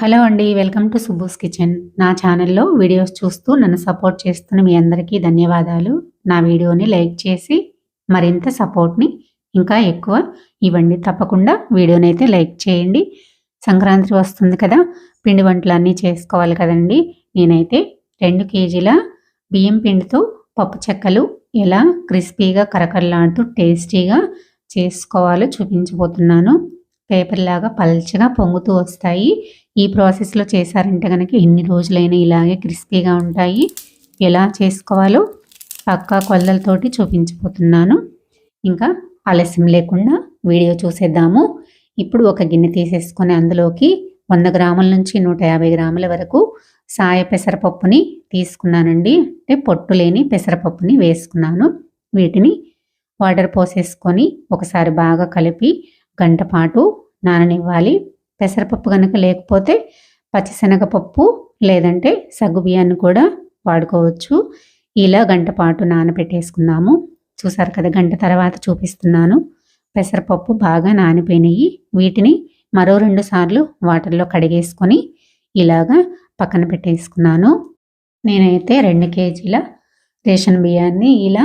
Hello అండి welcome to సుబ్బూస్ kitchen. నా ఛానల్లో వీడియోస్ చూస్తూ నన్ను సపోర్ట్ చేస్తున్న మీ అందరికీ ధన్యవాదాలు. నా వీడియోని లైక్ చేసి మరింత సపోర్ట్ని ఇంకా ఎక్కువ ఇవ్వండి. తప్పకుండా వీడియోని అయితే లైక్ చేయండి. సంక్రాంతి వస్తుంది కదా పిండి వంటలు అన్నీ చేసుకోవాలి కదండి. నేనైతే రెండు కేజీల బియ్యం పిండితో పప్పు చెక్కలు ఎలా క్రిస్పీగా కరకరలాడుతూ టేస్టీగా చేసుకోవాలో చూపించబోతున్నాను. పేపర్ లాగా పల్చగా పొంగుతూ వస్తాయి. ఈ ప్రాసెస్లో చేశారంటే కనుక ఎన్ని రోజులైనా ఇలాగే క్రిస్పీగా ఉంటాయి. ఎలా చేసుకోవాలో పక్కా కొలతలతోటి చూపించబోతున్నాను. ఇంకా ఆలస్యం లేకుండా వీడియో చూసేద్దాము. ఇప్పుడు ఒక గిన్నె తీసేసుకొని అందులోకి వంద గ్రాముల నుంచి నూట యాభై గ్రాముల వరకు సాయ పెసరపప్పుని తీసుకున్నానండి. అంటే పొట్టు లేని పెసరపప్పుని వేసుకున్నాను. వీటిని వాటర్ పోసేసుకొని ఒకసారి బాగా కలిపి గంట పాటు నాననివ్వాలి. పెసరపప్పు కనుక లేకపోతే పచ్చిశనగపప్పు లేదంటే సగ్గు బియ్యాన్ని కూడా వాడుకోవచ్చు. ఇలా గంట పాటు నానబెట్టేసుకుందాము చూసారు కదా గంట తర్వాత చూపిస్తున్నాను. పెసరపప్పు బాగా నానిపోయినాయి. వీటిని మరో రెండు సార్లు వాటర్లో కడిగేసుకొని ఇలాగా పక్కన పెట్టేసుకున్నాను. నేనైతే రెండు కేజీల రేషన్ బియ్యాన్ని ఇలా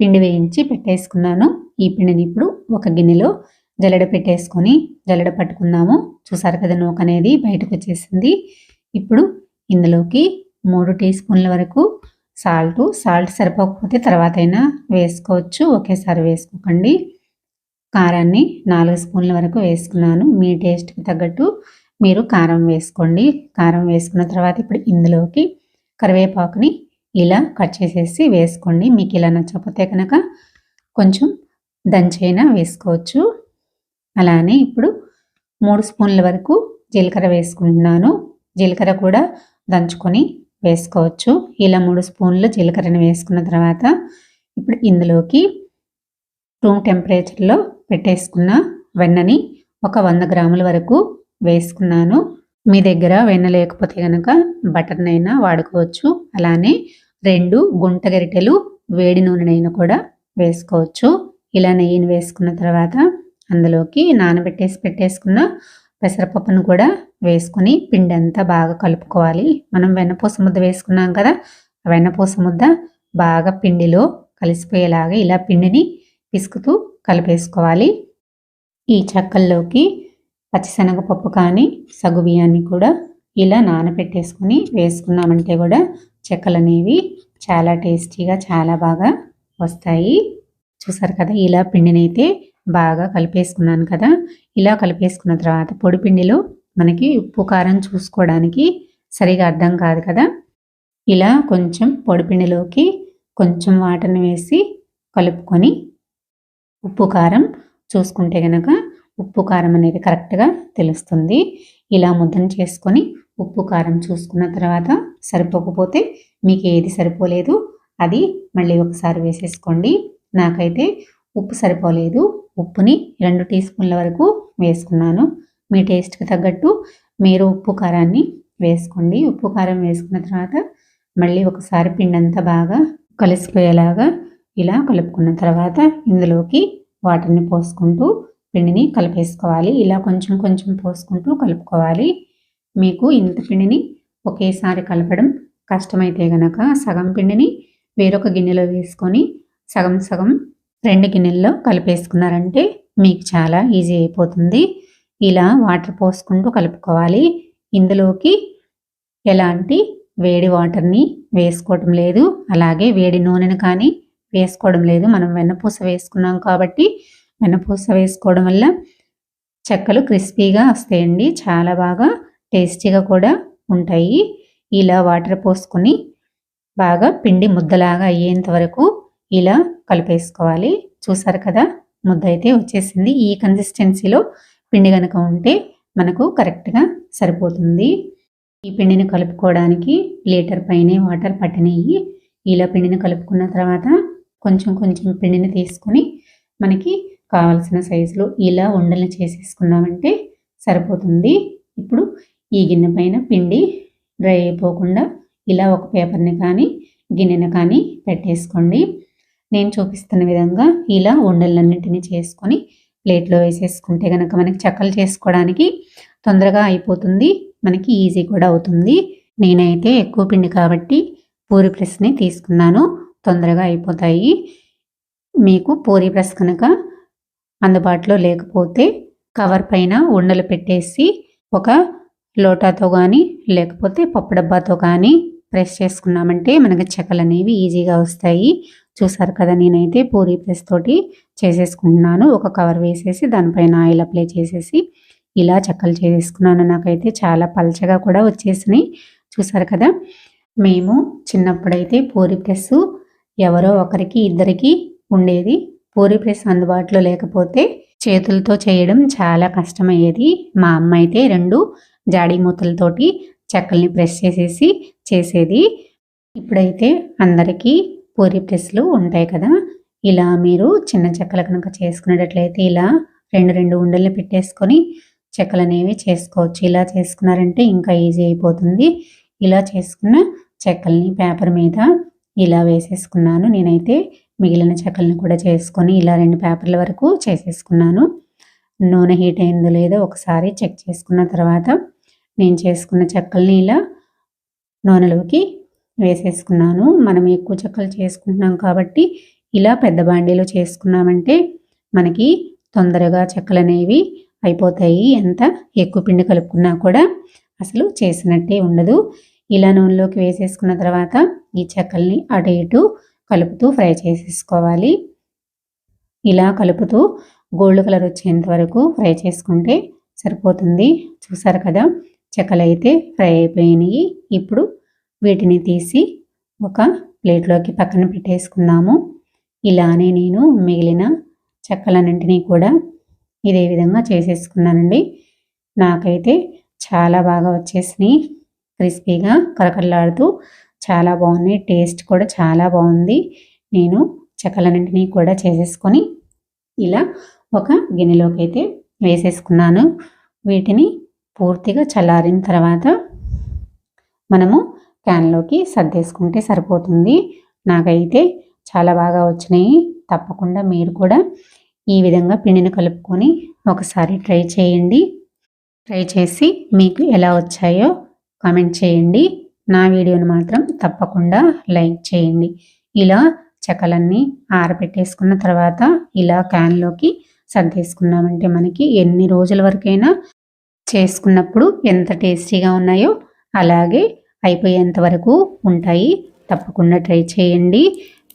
పిండి వేయించి పెట్టేసుకున్నాను. ఈ పిండిని ఇప్పుడు ఒక గిన్నెలో జల్లెడ పెట్టేసుకొని జల్లెడ పట్టుకుందాము. చూసారు కదా నూక అనేది బయటకు వచ్చేసింది ఇప్పుడు ఇందులోకి మూడు టీ స్పూన్ల వరకు సాల్ట్ సాల్ట్ సరిపోకపోతే తర్వాత అయినా వేసుకోవచ్చు. ఒకేసారి వేసుకోకండి. కారాన్ని నాలుగు స్పూన్ల వరకు వేసుకున్నాను. మీ టేస్ట్కి తగ్గట్టు మీరు కారం వేసుకోండి. కారం వేసుకున్న తర్వాత ఇప్పుడు ఇందులోకి కరివేపాకుని ఇలా కట్ చేసేసి వేసుకోండి. మీకు ఇలా నచ్చకపోతే కనుక కొంచెం దంచైనా వేసుకోవచ్చు. అలానే ఇప్పుడు మూడు స్పూన్ల వరకు జీలకర్ర వేసుకుంటున్నాను. జీలకర్ర కూడా దంచుకొని వేసుకోవచ్చు. ఇలా మూడు స్పూన్లు జీలకర్రని వేసుకున్న తర్వాత ఇప్పుడు ఇందులోకి రూమ్ టెంపరేచర్లో పెట్టేసుకున్న వెన్నని ఒక వంద గ్రాముల వరకు వేసుకున్నాను. మీ దగ్గర వెన్న లేకపోతే కనుక బటర్నైనా వాడుకోవచ్చు. అలానే రెండు గుంట గరిటెలు వేడి నూనెనైనా కూడా వేసుకోవచ్చు. ఇలా నెయ్యిని వేసుకున్న తర్వాత అందులోకి నానబెట్టేసి పెట్టేసుకున్న పెసరపప్పును కూడా వేసుకొని పిండి అంతా బాగా కలుపుకోవాలి. మనం వెన్నపూస ముద్ద వేసుకున్నాం కదా ఆ వెన్నపూస ముద్ద బాగా పిండిలో కలిసిపోయేలాగా ఇలా పిండిని పిసుకుతూ కలిపేసుకోవాలి. ఈ చెక్కల్లోకి పచ్చిశనగపప్పు కానీ సగు బియ్యాన్ని కూడా ఇలా నానబెట్టేసుకొని వేసుకున్నామంటే కూడా చెక్కలు అనేవి చాలా టేస్టీగా చాలా బాగా వస్తాయి. చూసారు కదా ఇలా పిండినైతే బాగా కలిపేసుకున్నాను కదా. ఇలా కలిపేసుకున్న తర్వాత పొడి పిండిలో మనకి ఉప్పు కారం చూసుకోవడానికి సరిగా అర్థం కాదు కదా. ఇలా కొంచెం పొడి పిండిలోకి కొంచెం వాటర్ని వేసి కలుపుకొని ఉప్పు కారం చూసుకుంటే కనుక ఉప్పు కారం అనేది కరెక్ట్గా తెలుస్తుంది. ఇలా ముద్దను చేసుకొని ఉప్పు కారం చూసుకున్న తర్వాత సరిపోకపోతే మీకు ఏది సరిపోలేదు అది మళ్ళీ ఒకసారి వేసేసుకోండి. నాకైతే ఉప్పు సరిపోలేదు. ఉప్పుని రెండు టీ స్పూన్ల వరకు వేసుకున్నాను. మీ టేస్ట్కి తగ్గట్టు మీరు ఉప్పు కారాన్ని వేసుకోండి. ఉప్పు కారం వేసుకున్న తర్వాత మళ్ళీ ఒకసారి పిండి అంతా బాగా కలిసిపోయేలాగా ఇలా కలుపుకున్న తర్వాత ఇందులోకి వాటర్ని పోసుకుంటూ పిండిని కలిపేసుకోవాలి. ఇలా కొంచెం కొంచెం పోసుకుంటూ కలుపుకోవాలి. మీకు ఇంత పిండిని ఒకేసారి కలపడం కష్టమైతే గనక సగం పిండిని వేరొక గిన్నెలో వేసుకొని సగం సగం రెండు గిన్నెల్లో కలిపేసుకున్నారంటే మీకు చాలా ఈజీ అయిపోతుంది. ఇలా వాటర్ పోసుకుంటూ కలుపుకోవాలి. ఇందులోకి ఎలాంటి వేడి వాటర్ని వేసుకోవడం లేదు. అలాగే వేడి నూనెను కానీ వేసుకోవడం లేదు. మనం వెన్నపూస వేసుకున్నాం కాబట్టి వెన్నపూస వేసుకోవడం వల్ల చెక్కలు క్రిస్పీగా వస్తాయండి. చాలా బాగా టేస్టీగా కూడా ఉంటాయి. ఇలా వాటర్ పోసుకొని బాగా పిండి ముద్దలాగా అయ్యేంత వరకు ఇలా కలిపేసుకోవాలి. చూసారు కదా? ముద్ద అయితే వచ్చేసింది. ఈ కన్సిస్టెన్సీలో పిండి కనుక ఉంటే మనకు కరెక్ట్గా సరిపోతుంది. ఈ పిండిని కలుపుకోవడానికి లీటర్ పైనే వాటర్ పట్టినవి ఇలా పిండిని కలుపుకున్న తర్వాత కొంచెం కొంచెం పిండిని తీసుకొని మనకి కావాల్సిన సైజులో ఇలా ఉండలు చేసేసుకున్నామంటే సరిపోతుంది. ఇప్పుడు ఈ గిన్నె పైన పిండి డ్రై అయిపోకుండా ఇలా ఒక పేపర్ని కానీ గిన్నెను కానీ పెట్టేసుకోండి. నేను చూపిస్తున్న విధంగా ఇలా ఉండలన్నింటినీ చేసుకొని ప్లేట్లో వేసేసుకుంటే కనుక మనకి చక్కలు చేసుకోవడానికి తొందరగా అయిపోతుంది మనకి ఈజీ కూడా అవుతుంది. నేనైతే ఎక్కువ పిండి కాబట్టి పూరి ప్రెస్ని తీసుకున్నాను తొందరగా అయిపోతాయి. మీకు పూరి ప్రెస్ కనుక అందుబాటులో లేకపోతే కవర్ పైన ఉండలు పెట్టేసి ఒక లోటాతో కానీ లేకపోతే పప్పు డబ్బాతో కానీ ప్రెస్ చేసుకున్నామంటే మనకి చెక్కలు అనేవి ఈజీగా వస్తాయి. చూసారు కదా నేనైతే పూరీ ప్రెస్ తోటి చేసేసుకుంటున్నాను. ఒక కవర్ వేసేసి దానిపైన ఆయిల్ అప్లై చేసేసి ఇలా చెక్కలు చేసేసుకున్నాను. నాకైతే చాలా పలచగా కూడా వచ్చేసినాయి. చూసారు కదా మేము చిన్నప్పుడైతే పూరి ప్రెస్ ఎవరో ఒకరికి ఇద్దరికి ఉండేది. పూరి ప్రెస్ అందుబాటులో లేకపోతే చేతులతో చేయడం చాలా కష్టమయ్యేది. మా అమ్మ అయితే రెండు జాడీ మూతలతోటి చెక్కల్ని ప్రెస్ చేసేసి చేసేది. ఇప్పుడైతే అందరికీ పూరి ప్లేస్లు ఉంటాయి కదా. ఇలా మీరు చిన్న చెక్కలు కనుక చేసుకునేటట్లయితే ఇలా రెండు రెండు ఉండల్ని పెట్టేసుకొని చెక్కలు అనేవి చేసుకోవచ్చు. ఇలా చేసుకున్నారంటే ఇంకా ఈజీ అయిపోతుంది. ఇలా చేసుకున్న చెక్కల్ని పేపర్ మీద ఇలా వేసేసుకున్నాను. నేనైతే మిగిలిన చెక్కల్ని కూడా చేసుకొని ఇలా రెండు పేపర్ల వరకు చేసేసుకున్నాను. నూనె హీట్ అయిందో లేదో ఒకసారి చెక్ చేసుకున్న తర్వాత నేను చేసుకున్న చెక్కల్ని ఇలా నూనెలోకి వేసేసుకున్నాను. మనం ఎక్కువ చెక్కలు చేసుకుంటున్నాం కాబట్టి ఇలా పెద్ద బాండీలో చేసుకున్నామంటే మనకి తొందరగా చెక్కలు అనేవి అయిపోతాయి. ఎంత ఎక్కువ పిండి కలుపుకున్నా కూడా అసలు చేసినట్టే ఉండదు. ఇలా నూనెలోకి వేసేసుకున్న తర్వాత ఈ చెక్కల్ని అటు ఇటు కలుపుతూ ఫ్రై చేసేసుకోవాలి. ఇలా కలుపుతూ గోల్డ్ కలర్ వచ్చేంత వరకు ఫ్రై చేసుకుంటే సరిపోతుంది. చూసారు కదా చెక్కలు అయితే ఫ్రై అయిపోయినాయి. ఇప్పుడు వీటిని తీసి ఒక ప్లేట్లోకి పక్కన పెట్టేసుకున్నాము. ఇలానే నేను మిగిలిన చెక్కలన్నింటినీ కూడా ఇదే విధంగా చేసేసుకున్నానండి. నాకైతే చాలా బాగా వచ్చేసినాయి. క్రిస్పీగా కరకరలాడుతూ చాలా బాగున్నాయి. టేస్ట్ కూడా చాలా బాగుంది. నేను చెక్కలన్నింటినీ కూడా చేసేసుకొని ఇలా ఒక గిన్నెలోకి అయితే వేసేసుకున్నాను. వీటిని పూర్తిగా చల్లారిన తర్వాత మనము క్యాన్లోకి సర్దేసుకుంటే సరిపోతుంది. నాకైతే చాలా బాగా వచ్చినాయి. తప్పకుండా మీరు కూడా ఈ విధంగా పిండిని కలుపుకొని ఒకసారి ట్రై చేయండి. ట్రై చేసి మీకు ఎలా వచ్చాయో కామెంట్ చేయండి. నా వీడియోని మాత్రం తప్పకుండా లైక్ చేయండి. ఇలా చెక్కలన్నీ ఆరబెట్టేసుకున్న తర్వాత ఇలా క్యాన్లోకి సర్దేసుకున్నామంటే మనకి ఎన్ని రోజుల వరకైనా చేసుకున్నప్పుడు ఎంత టేస్టీగా ఉన్నాయో అలాగే అయిపోయేంత వరకు ఉంటాయి. తప్పకుండా ట్రై చేయండి.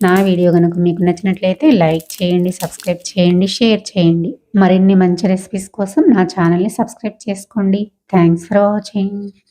నా వీడియో కనుక మీకు నచ్చినట్లయితే లైక్ చేయండి సబ్స్క్రైబ్ చేయండి షేర్ చేయండి. మరిన్ని మంచి రెసిపీస్ కోసం నా ఛానల్ని సబ్స్క్రైబ్ చేసుకోండి. Thanks for watching.